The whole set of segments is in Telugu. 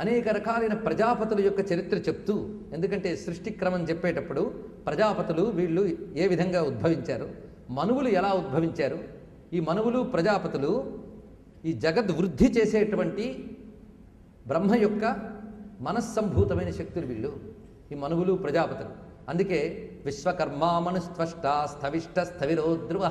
అనేక రకాలైన ప్రజాపతుల యొక్క చరిత్ర చెప్తూ ఎందుకంటే సృష్టి క్రమం చెప్పేటప్పుడు ప్రజాపతులు వీళ్ళు ఏ విధంగా ఉద్భవించారు మనువులు ఎలా ఉద్భవించారు ఈ మనువులు ప్రజాపతులు ఈ జగద్ వృద్ధి చేసేటువంటి బ్రహ్మ యొక్క మనస్సంభూతమైన శక్తులు వీళ్ళు ఈ మనువులు ప్రజాపతులు. అందుకే విశ్వకర్మామనుస్త్వష్ట స్థవిష్ట స్థవిరో ధ్రువ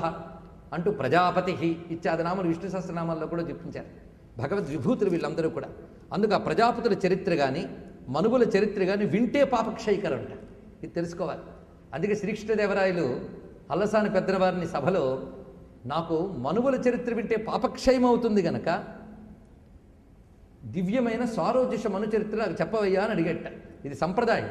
అంటూ ప్రజాపతి ఇత్యాది నామాలు విష్ణు సహస్రనామాల్లో కూడా చూపించారు. భగవద్ విభూతులు వీళ్ళందరూ కూడా. అందుకు ఆ ప్రజాపతుల చరిత్ర కానీ మనుగుల చరిత్ర కానీ వింటే పాపక్షయకరం అంట ఇది తెలుసుకోవాలి. అందుకే శ్రీకృష్ణదేవరాయలు అల్లసాని పెద్దవారిని సభలో నాకు మనువుల చరిత్ర వింటే పాపక్షయం అవుతుంది గనక దివ్యమైన స్వారోజ్యష మనుచరిత్ర నాకు చెప్పవయ్యా అని అడిగట. ఇది సంప్రదాయం.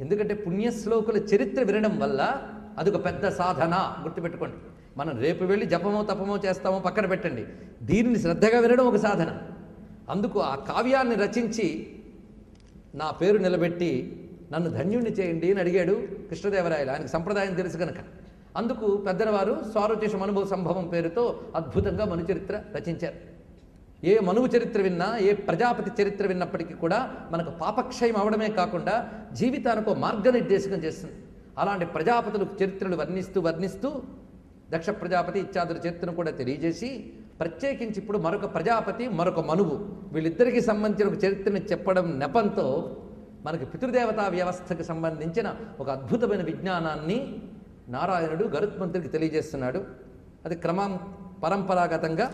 ఎందుకంటే పుణ్యశ్లోకుల చరిత్ర వినడం వల్ల అదొక పెద్ద సాధన గుర్తుపెట్టుకోండి. మనం రేపు వెళ్ళి జపమో తపమో చేస్తామో పక్కన పెట్టండి. దీనిని శ్రద్ధగా వినడం ఒక సాధన. అందుకు ఆ కావ్యాన్ని రచించి నా పేరు నిలబెట్టి నన్ను ధన్యుణ్ణి చేయండి అని అడిగాడు కృష్ణదేవరాయలు. ఆయనకు సంప్రదాయం తెలుసు కనుక అందుకు పెద్దలవారు స్వారోచేష అనుభవ సంభవం పేరుతో అద్భుతంగా మనుచరిత్ర రచించారు. ఏ మనువు చరిత్ర విన్నా ఏ ప్రజాపతి చరిత్ర విన్నప్పటికీ కూడా మనకు పాపక్షయం అవడమే కాకుండా జీవితానికి మార్గనిర్దేశకం చేస్తుంది. అలాంటి ప్రజాపతులు చరిత్రలు వర్ణిస్తూ వర్ణిస్తూ దక్ష ప్రజాపతి ఇత్యాదుల చరిత్రను కూడా తెలియజేసి ప్రత్యేకించి ఇప్పుడు మరొక ప్రజాపతి మరొక మనువు. వీళ్ళిద్దరికీ సంబంధించిన ఒక చరిత్రని చెప్పడం నెపంతో మనకి పితృదేవతా వ్యవస్థకు సంబంధించిన ఒక అద్భుతమైన విజ్ఞానాన్ని నారాయణుడు గరుత్మంతుడికి తెలియజేస్తున్నాడు. అది క్రమం పరంపరాగతంగా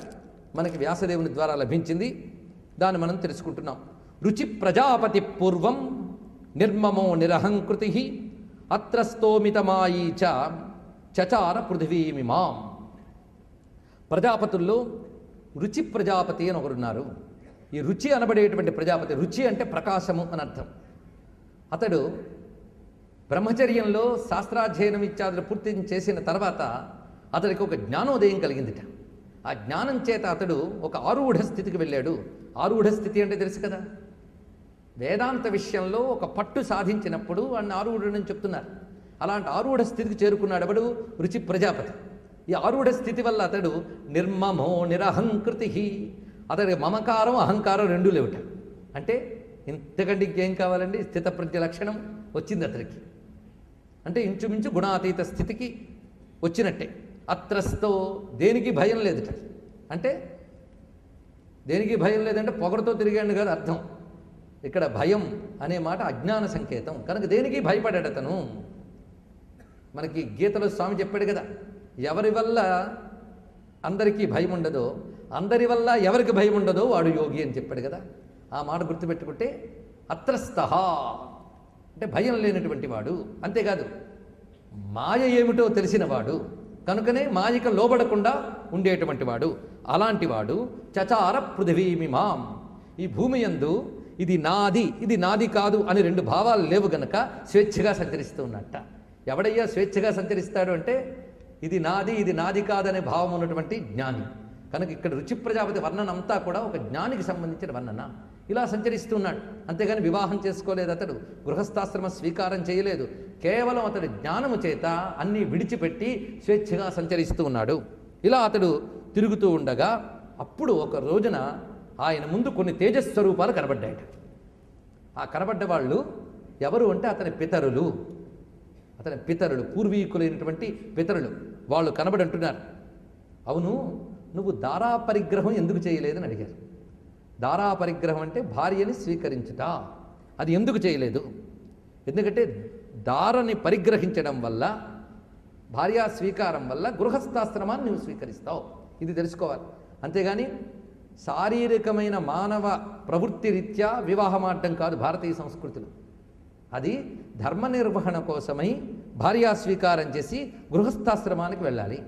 మనకి వ్యాసదేవుని ద్వారా లభించింది. దాన్ని మనం తెలుసుకుంటున్నాం. రుచి ప్రజాపతి పూర్వం నిర్మమో నిరహంకృతి అత్రస్తోమితమాయీ చ చచార పృథివీమిమాం ప్రజాపతుల్లో రుచి ప్రజాపతి అని ఒకరున్నారు. ఈ రుచి అనబడేటువంటి ప్రజాపతి రుచి అంటే ప్రకాశము అని అర్థం. అతడు బ్రహ్మచర్యంలో శాస్త్రాధ్యయనం ఇత్యాదులు పూర్తి చేసిన తర్వాత అతడికి ఒక జ్ఞానోదయం కలిగిందిట. ఆ జ్ఞానం చేత అతడు ఒక ఆరూఢ స్థితికి వెళ్ళాడు. ఆరూఢ స్థితి అంటే తెలుసు కదా? వేదాంత విషయంలో ఒక పట్టు సాధించినప్పుడు వాడిని ఆరూఢుడని చెప్తున్నారు. అలాంటి ఆరూఢ స్థితికి చేరుకున్నాడు ఎవడు? రుచి ప్రజాపతి. ఈ ఆరూఢ స్థితి వల్ల అతడు నిర్మమో నిరహంకృతి అతడి మమకారం అహంకారం రెండూ లేవుట. అంటే ఇంతకంటే ఇంకేం కావాలండి? స్థితప్రజ్ఞ లక్షణం వచ్చింది అతడికి. అంటే ఇంచుమించు గుణాతీత స్థితికి వచ్చినట్టే. అత్రస్తో దేనికి భయం లేదుట. అంటే దేనికి భయం లేదంటే పొగడతో తిరిగాడు కాదు అర్థం. ఇక్కడ భయం అనే మాట అజ్ఞాన సంకేతం. కనుక దేనికి భయపడాడు అతను? మనకి గీతలో స్వామి చెప్పాడు కదా ఎవరి వల్ల అందరికీ భయం ఉండదో అందరి వల్ల ఎవరికి భయం ఉండదో వాడు యోగి అని చెప్పాడు కదా. ఆ మాట గుర్తుపెట్టుకుంటే అత్రస్తహ అంటే భయం లేనటువంటి వాడు. అంతేకాదు మాయ ఏమిటో తెలిసినవాడు కనుకనే మాయక లోబడకుండా ఉండేటువంటి వాడు అలాంటి వాడు చచార పృథివీమిమాం ఈ భూమి యందు ఇది నాది ఇది నాది కాదు అని రెండు భావాలు లేవు గనక స్వేచ్ఛగా సంచరిస్తూ ఉన్నట్ట. ఎవడయ్యా స్వేచ్ఛగా సంచరిస్తాడు అంటే ఇది నాది ఇది నాది కాదనే భావం ఉన్నటువంటి జ్ఞాని. కనుక ఇక్కడ రుచి ప్రజాపతి వర్ణన అంతా కూడా ఒక జ్ఞానికి సంబంధించిన వర్ణన. ఇలా సంచరిస్తున్నాడు. అంతేగాని వివాహం చేసుకోలేదు అతడు గృహస్థాశ్రమ స్వీకారం చేయలేదు. కేవలం అతడు జ్ఞానము చేత అన్నీ విడిచిపెట్టి స్వేచ్ఛగా సంచరిస్తూ ఉన్నాడు. ఇలా అతడు తిరుగుతూ ఉండగా అప్పుడు ఒక రోజున ఆయన ముందు కొన్ని తేజస్వరూపాలు కనబడ్డాయట. ఆ కనబడ్డ వాళ్ళు ఎవరు అంటే అతని పితరులు. అతని పితరులు పూర్వీకులైనటువంటి పితరులు వాళ్ళు కనబడంటున్నారు అవును నువ్వు దారా పరిగ్రహం ఎందుకు చేయలేదని అడిగారు. దారా పరిగ్రహం అంటే భార్యని స్వీకరించుట. అది ఎందుకు చేయలేదు? ఎందుకంటే దారని పరిగ్రహించడం వల్ల భార్యా స్వీకారం వల్ల గృహస్థాశ్రమాన్ని నువ్వు స్వీకరిస్తావు. ఇది తెలుసుకోవాలి. అంతేగాని శారీరకమైన మానవ ప్రవృత్తి రీత్యా వివాహమాడడం కాదు భారతీయ సంస్కృతిలో. అది ధర్మ నిర్వహణ కోసమై భార్యా స్వీకారం చేసి గృహస్థాశ్రమానికి వెళ్ళాలి.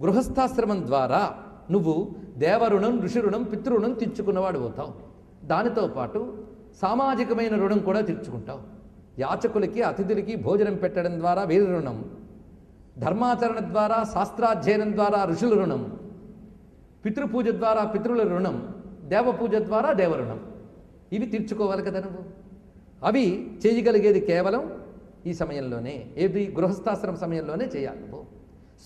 గృహస్థాశ్రమం ద్వారా నువ్వు దేవరుణం ఋషి రుణం పితృరుణం తీర్చుకున్నవాడు అవుతావు. దానితో పాటు సామాజికమైన రుణం కూడా తీర్చుకుంటావు. యాచకులకి అతిథులకి భోజనం పెట్టడం ద్వారా వీరి రుణం. ధర్మాచరణ ద్వారా శాస్త్రాధ్యయనం ద్వారా ఋషుల రుణం. పితృపూజ ద్వారా పితృల రుణం. దేవపూజ ద్వారా దేవరుణం. ఇవి తీర్చుకోవాలి కదా నువ్వు. అవి చేయగలిగేది కేవలం ఈ సమయంలోనే ఏది గృహస్థాశ్రమ సమయంలోనే చేయాలి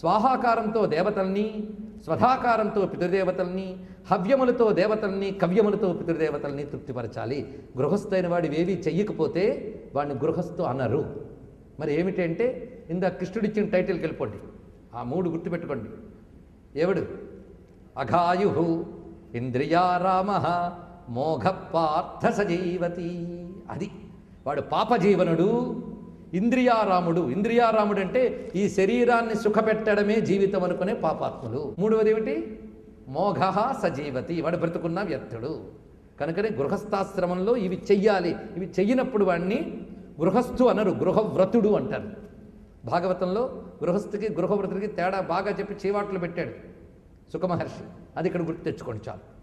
స్వాహాకారంతో దేవతల్ని స్వధాకారంతో పితృదేవతల్ని హవ్యములతో దేవతల్ని కవ్యములతో పితృదేవతల్ని తృప్తిపరచాలి. గృహస్థైన వాడు ఏవి చెయ్యకపోతే వాడిని గృహస్థు అనరు. మరి ఏమిటంటే ఇందా కృష్ణుడిచ్చిన టైటిల్కి వెళ్ళిపోండి. ఆ మూడు గుర్తుపెట్టుకోండి. ఎవడు? అఘాయు ఇంద్రియారామ మోఘ పార్థ సజీవతి. అది. వాడు పాపజీవనుడు ఇంద్రియారాముడు. ఇంద్రియారాముడు అంటే ఈ శరీరాన్ని సుఖపెట్టడమే జీవితం అనుకునే పాపాత్ములు. మూడవది ఏమిటి మోఘ సజీవతి. వాడు బ్రతుకున్న వ్యర్థుడు. కనుకనే గృహస్థాశ్రమంలో ఇవి చెయ్యాలి. ఇవి చెయ్యినప్పుడు వాడిని గృహస్థు అనరు గృహవ్రతుడు అంటారు. భాగవతంలో గృహస్థుకి గృహవ్రతుడికి తేడా బాగా చెప్పి చీవాట్లు పెట్టాడు సుఖమహర్షి. అది ఇక్కడ గుర్తు తెచ్చుకోండి చాలు.